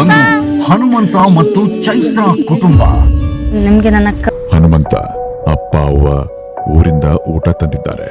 ಒಂದು ಹನುಮಂತ ಮತ್ತು ಚೈತ್ರ ಕುಟುಂಬ. ನಿಮ್ಗೆ ನನ್ನ ಹನುಮಂತ ಅಪ್ಪ ಅವ್ವ ಊರಿಂದ ಊಟ ತಂದಿದ್ದಾರೆ.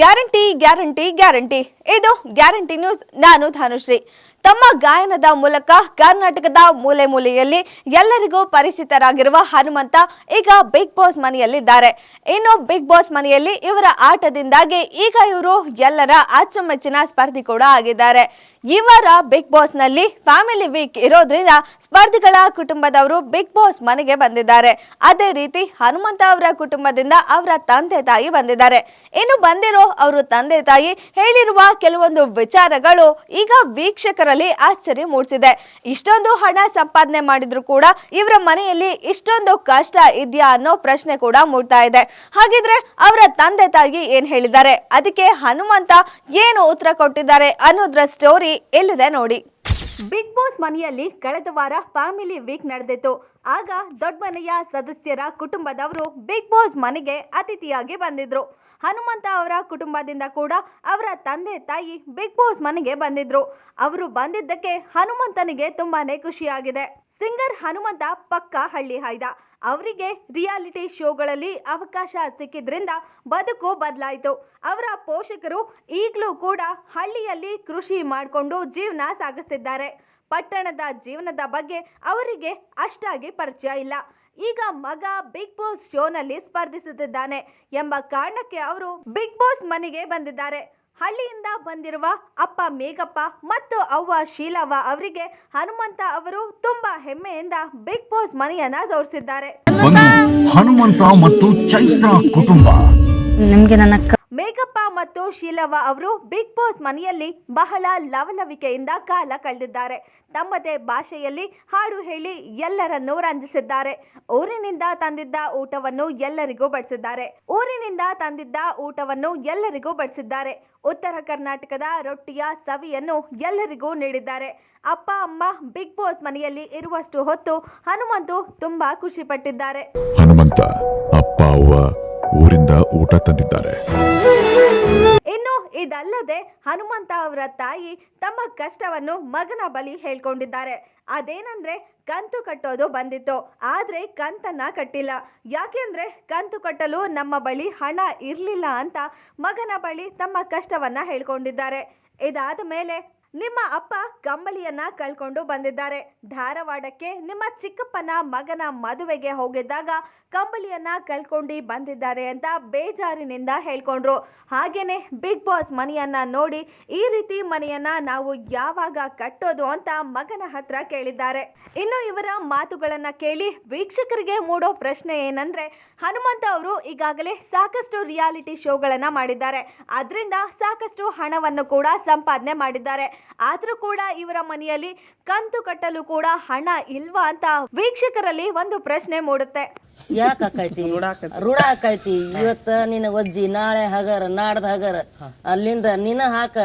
Guarantee guarantee guarantee. ಇದು ಗ್ಯಾರಂಟಿ ನ್ಯೂಸ್. ನಾನು ಧಾನುಶ್ರೀ. ತಮ್ಮ ಗಾಯನದ ಮೂಲಕ ಕರ್ನಾಟಕದ ಮೂಲೆ ಮೂಲೆಯಲ್ಲಿ ಎಲ್ಲರಿಗೂ ಪರಿಚಿತರಾಗಿರುವ ಹನುಮಂತ ಈಗ ಬಿಗ್ ಬಾಸ್ ಮನೆಯಲ್ಲಿದ್ದಾರೆ. ಇನ್ನು ಬಿಗ್ ಬಾಸ್ ಮನೆಯಲ್ಲಿ ಇವರ ಆಟದಿಂದಾಗಿ ಈಗ ಇವರು ಎಲ್ಲರ ಅಚ್ಚುಮೆಚ್ಚಿನ ಸ್ಪರ್ಧಿ ಕೂಡ ಆಗಿದ್ದಾರೆ. ಇವರ ಬಿಗ್ ಬಾಸ್ನಲ್ಲಿ ಫ್ಯಾಮಿಲಿ ವೀಕ್ ಇರೋದ್ರಿಂದ ಸ್ಪರ್ಧಿಗಳ ಕುಟುಂಬದವರು ಬಿಗ್ ಬಾಸ್ ಮನೆಗೆ ಬಂದಿದ್ದಾರೆ. ಅದೇ ರೀತಿ ಹನುಮಂತ ಅವರ ಕುಟುಂಬದಿಂದ ಅವರ ತಂದೆ ತಾಯಿ ಬಂದಿದ್ದಾರೆ. ಇನ್ನು ಬಂದಿರೋ ಅವರು ತಂದೆ ತಾಯಿ ಹೇಳಿರುವ ಕೆಲವೊಂದು ವಿಚಾರಗಳು ಈಗ ವೀಕ್ಷಕರಲ್ಲಿ ಆಶ್ಚರ್ಯ ಮೂಡಿಸಿದೆ. ಇಷ್ಟೊಂದು ಹಣ ಸಂಪಾದನೆ ಮಾಡಿದ್ರು ಕೂಡ ಇವರ ಮನೆಯಲ್ಲಿ ಇಷ್ಟೊಂದು ಕಷ್ಟ ಇದೆಯಾ ಅನ್ನೋ ಪ್ರಶ್ನೆ ಕೂಡ ಮೂಡ್ತಾ ಇದೆ. ಹಾಗಿದ್ರೆ ಅವರ ತಂದೆ ತಾಯಿ ಏನ್ ಹೇಳಿದ್ದಾರೆ? ಅದಕ್ಕೆ ಹನುಮಂತ ಏನು ಉತ್ತರ ಕೊಟ್ಟಿದ್ದಾರೆ ಅನ್ನೋದ್ರ ಸ್ಟೋರಿ ಎಲ್ಲಿದೆ ನೋಡಿ. ಬಿಗ್ ಬಾಸ್ ಮನೆಯಲ್ಲಿ ಕಳೆದ ವಾರ ಫ್ಯಾಮಿಲಿ ವೀಕ್ ನಡೆದಿತ್ತು. ಆಗ ದೊಡ್ಡ ಮನೆಯ ಸದಸ್ಯರ ಕುಟುಂಬದವರು ಬಿಗ್ ಬಾಸ್ ಮನೆಗೆ ಅತಿಥಿಯಾಗಿ ಬಂದಿದ್ರು. ಹನುಮಂತ ಅವರ ಕುಟುಂಬದಿಂದ ಕೂಡ ಅವರ ತಂದೆ ತಾಯಿ ಬಿಗ್ ಬಾಸ್ ಮನೆಗೆ ಬಂದಿದ್ರು. ಅವರು ಬಂದಿದ್ದಕ್ಕೆ ಹನುಮಂತನಿಗೆ ತುಂಬಾನೇ ಖುಷಿಯಾಗಿದೆ. ಸಿಂಗರ್ ಹನುಮಂತ ಪಕ್ಕ ಹಳ್ಳಿ ಹಾಯ್ದ ಅವರಿಗೆ ರಿಯಾಲಿಟಿ ಶೋಗಳಲ್ಲಿ ಅವಕಾಶ ಸಿಕ್ಕಿದ್ರಿಂದ ಬದುಕು ಬದಲಾಯಿತು. ಅವರ ಪೋಷಕರು ಈಗಲೂ ಕೂಡ ಹಳ್ಳಿಯಲ್ಲಿ ಕೃಷಿ ಮಾಡಿಕೊಂಡು ಜೀವನ ಸಾಗಿಸ್ತಿದ್ದಾರೆ. ಪಟ್ಟಣದ ಜೀವನದ ಬಗ್ಗೆ ಅವರಿಗೆ ಅಷ್ಟಾಗಿ ಪರಿಚಯ ಇಲ್ಲ. ಈಗ ಮಗ ಬಿಗ್ ಬಾಸ್ ಶೋನಲ್ಲಿ ಸ್ಪರ್ಧಿಸುತ್ತಿದ್ದಾನೆ ಎಂಬ ಕಾರಣಕ್ಕೆ ಅವರು ಬಿಗ್ ಬಾಸ್ ಮನೆಗೆ ಬಂದಿದ್ದಾರೆ. ಹಳ್ಳಿಯಿಂದ ಬಂದಿರುವ ಅಪ್ಪ ಮೇಘಪ್ಪ ಮತ್ತು ಅವ್ವ ಶೀಲವ್ವ ಅವರಿಗೆ ಹನುಮಂತ ಅವರು ತುಂಬಾ ಹೆಮ್ಮೆಯಿಂದ ಬಿಗ್ ಬಾಸ್ ಮನೆಯನ್ನ ತೋರಿಸಿದ್ದಾರೆ. ಹನುಮಂತ ಮತ್ತು ಚೈತ್ರ ಕುಟುಂಬ. ನಿಮ್ಗೆ ನನ್ನ ಅಕ್ಕ ಮೇಘಪ್ಪ ಮತ್ತು ಶೀಲವ ಅವರು ಬಿಗ್ ಬಾಸ್ ಮನೆಯಲ್ಲಿ ಬಹಳ ಲವಲವಿಕೆಯಿಂದ ಕಾಲ ಕಳೆದಿದ್ದಾರೆ. ತಮ್ಮದೇ ಭಾಷೆಯಲ್ಲಿ ಹಾಡು ಹೇಳಿ ಎಲ್ಲರನ್ನೂ ರಂಜಿಸಿದ್ದಾರೆ. ಊರಿನಿಂದ ತಂದಿದ್ದ ಊಟವನ್ನು ಎಲ್ಲರಿಗೂ ಬಡಿಸಿದ್ದಾರೆ. ಊರಿನಿಂದ ತಂದಿದ್ದ ಊಟವನ್ನು ಎಲ್ಲರಿಗೂ ಬಡಿಸಿದ್ದಾರೆ. ಉತ್ತರ ಕರ್ನಾಟಕದ ರೊಟ್ಟಿಯ ಸವಿಯನ್ನು ಎಲ್ಲರಿಗೂ ನೀಡಿದ್ದಾರೆ. ಅಪ್ಪ, ಅಮ್ಮ ಬಿಗ್ ಬಾಸ್ ಮನೆಯಲ್ಲಿ ಇರುವಷ್ಟು ಹೊತ್ತು ಹನುಮಂತು ತುಂಬಾ ಖುಷಿ ಪಟ್ಟಿದ್ದಾರೆ ಹನುಮಂತ, ಅಪ್ಪ, ಅವ್ವ ಊರಿಂದ ಊಟ ತಂದಿದ್ದಾರೆ. ಇನ್ನು ಇದಲ್ಲದೆ ಹನುಮಂತ ಅವರ ತಾಯಿ ತಮ್ಮ ಕಷ್ಟವನ್ನು ಮಗನ ಬಳಿ ಹೇಳ್ಕೊಂಡಿದ್ದಾರೆ. ಅದೇನಂದ್ರೆ ಕಂತು ಕಟ್ಟೋದು ಬಂದಿತ್ತು. ಆದ್ರೆ ಕಂತನ್ನ ಕಟ್ಟಿಲ್ಲ. ಯಾಕೆಂದ್ರೆ ಕಂತು ಕಟ್ಟಲು ನಮ್ಮ ಬಳಿ ಹಣ ಇರಲಿಲ್ಲ ಅಂತ ಮಗನ ಬಳಿ ತಮ್ಮ ಕಷ್ಟವನ್ನ ಹೇಳ್ಕೊಂಡಿದ್ದಾರೆ. ಇದಾದ ಮೇಲೆ ನಿಮ್ಮ ಅಪ್ಪ ಕಂಬಳಿಯನ್ನ ಕಳ್ಕೊಂಡು ಬಂದಿದ್ದಾರೆ. ಧಾರವಾಡಕ್ಕೆ ನಿಮ್ಮ ಚಿಕ್ಕಪ್ಪನ ಮಗನ ಮದುವೆಗೆ ಹೋಗಿದ್ದಾಗ ಕಂಬಳಿಯನ್ನ ಕಳ್ಕೊಂಡು ಬಂದಿದ್ದಾರೆ ಅಂತ ಬೇಜಾರಿನಿಂದ ಹೇಳ್ಕೊಂಡ್ರು. ಹಾಗೇನೆ ಬಿಗ್ ಬಾಸ್ ಮನೆಯನ್ನ ನೋಡಿ ಈ ರೀತಿ ಮನೆಯನ್ನ ನಾವು ಯಾವಾಗ ಕಟ್ಟೋದು ಅಂತ ಮಗನ ಹತ್ರ ಕೇಳಿದ್ದಾರೆ. ಇನ್ನು ಇವರ ಮಾತುಗಳನ್ನ ಕೇಳಿ ವೀಕ್ಷಕರಿಗೆ ಮೂಡೋ ಪ್ರಶ್ನೆ ಏನಂದ್ರೆ, ಹನುಮಂತ ಅವರು ಈಗಾಗಲೇ ಸಾಕಷ್ಟು ರಿಯಾಲಿಟಿ ಶೋಗಳನ್ನ ಮಾಡಿದ್ದಾರೆ. ಅದರಿಂದ ಸಾಕಷ್ಟು ಹಣವನ್ನು ಕೂಡ ಸಂಪಾದನೆ ಮಾಡಿದ್ದಾರೆ. ಆದ್ರೂ ಕೂಡ ಇವರ ಮನೆಯಲ್ಲಿ ಕಂತು ಕಟ್ಟಲು ಕೂಡ ಹಣ ಇಲ್ವಾ ಅಂತ ವೀಕ್ಷಕರಲ್ಲಿ ಒಂದು ಪ್ರಶ್ನೆ ಮೂಡುತ್ತೆ. ಯಾಕೈತಿ ಆಕೈತಿ ರೂಢ ಆಕೈತಿ ಇವತ್ತ ನಿನ್ನ ಒಜ್ಜಿ ನಾಳೆ ಹಗರ ನಾಡ್ದ ಹಗರ. ಅಲ್ಲಿಂದ ನಿನ್ನ ಹಾಕ.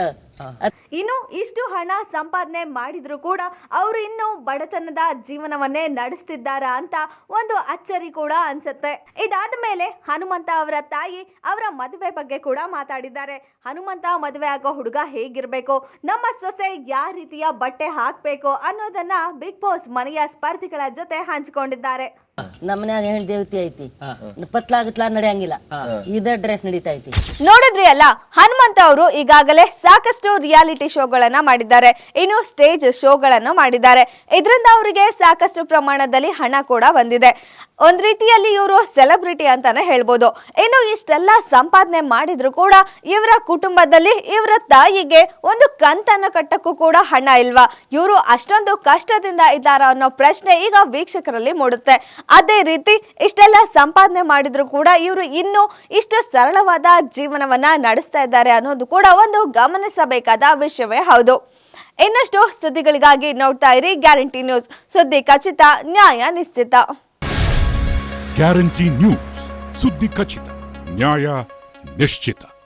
ಇನ್ನು ಇಷ್ಟು ಹಣ ಸಂಪಾದನೆ ಮಾಡಿದ್ರು ಕೂಡ ಅವರು ಇನ್ನು ಬಡತನದ ಜೀವನವನ್ನೇ ನಡೆಸ್ತಿದ್ದಾರ ಅಂತ ಒಂದು ಅಚ್ಚರಿ ಕೂಡ ಅನ್ಸುತ್ತೆ. ಇದಾದ ಮೇಲೆ ಹನುಮಂತ ಅವರ ತಾಯಿ ಅವರ ಮದುವೆ ಬಗ್ಗೆ ಕೂಡ ಮಾತಾಡಿದ್ದಾರೆ. ಹನುಮಂತ ಮದುವೆ ಆಗೋ ಹುಡುಗ ಹೇಗಿರ್ಬೇಕು? ನಮ್ಮ ಸೊಸೆ ಯಾವ ರೀತಿಯ ಬಟ್ಟೆ ಹಾಕ್ಬೇಕು ಅನ್ನೋದನ್ನ ಬಿಗ್ ಬಾಸ್ ಮನೆಯ ಸ್ಪರ್ಧಿಗಳ ಜೊತೆ ಹಂಚಿಕೊಂಡಿದ್ದಾರೆ. ನಮ್ಮನ್ಯಾಗ ಹೆಣ್ ದೇವತಿ ಐತಿ. ಪತ್ಲಾಗತ್ಲಾ ನಡೆಯಂಗಿಲ್ಲ. ಇದ ಡ್ರೆಸ್ ನಡೀತಾ ಐತಿ ನೋಡಿದ್ರಿ ಅಲ್ಲ ಹನುಮಂತ ಅವರು ಈಗಾಗಲೇ ಸಾಕಷ್ಟು ರಿಯಾಲಿಟಿ ಶೋಗಳನ್ನ ಮಾಡಿದ್ದಾರೆ. ಇನ್ನು ಸ್ಟೇಜ್ ಶೋಗಳನ್ನು ಮಾಡಿದ್ದಾರೆ. ಇದರಿಂದ ಅವರಿಗೆ ಸಾಕಷ್ಟು ಪ್ರಮಾಣದಲ್ಲಿ ಹಣ ಕೂಡ ಬಂದಿದೆ. ಒಂದ್ ರೀತಿಯಲ್ಲಿ ಇವರು ಸೆಲೆಬ್ರಿಟಿ ಅಂತಾನೆ ಹೇಳ್ಬೋದು. ಇನ್ನು ಇಷ್ಟೆಲ್ಲ ಸಂಪಾದನೆ ಮಾಡಿದ್ರು ಕೂಡ ಇವರ ಕುಟುಂಬದಲ್ಲಿ ಇವರ ತಾಯಿಗೆ ಒಂದು ಕಂತನ್ನು ಕಟ್ಟಕ್ಕೂ ಕೂಡ ಹಣ ಇಲ್ವಾ? ಇವರು ಅಷ್ಟೊಂದು ಕಷ್ಟದಿಂದ ಇದ್ದಾರ ಅನ್ನೋ ಪ್ರಶ್ನೆ ಈಗ ವೀಕ್ಷಕರಲ್ಲಿ ಮೂಡುತ್ತೆ. ಅದೇ ರೀತಿ ಇಷ್ಟೆಲ್ಲ ಸಂಪಾದನೆ ಮಾಡಿದ್ರು ಕೂಡ ಇವರು ಇನ್ನು ಇಷ್ಟು ಸರಳವಾದ ಜೀವನವನ್ನ ನಡೆಸ್ತಾ ಇದ್ದಾರೆ ಅನ್ನೋದು ಕೂಡ ಒಂದು ಗಮನಿಸಬೇಕಾದ ವಿಷಯವೇ ಹೌದು. ಇನ್ನಷ್ಟು ಸುದ್ದಿಗಳಿಗಾಗಿ ನೋಡ್ತಾ ಇರಿ ಗ್ಯಾರಂಟಿ ನ್ಯೂಸ್. ಸುದ್ದಿ ಖಚಿತ, ನ್ಯಾಯ ನಿಶ್ಚಿತ. ಗ್ಯಾರಂಟಿ ನ್ಯೂಸ್, ಸುದ್ದಿ ಖಚಿತ, ನ್ಯಾಯ ನಿಶ್ಚಿತ.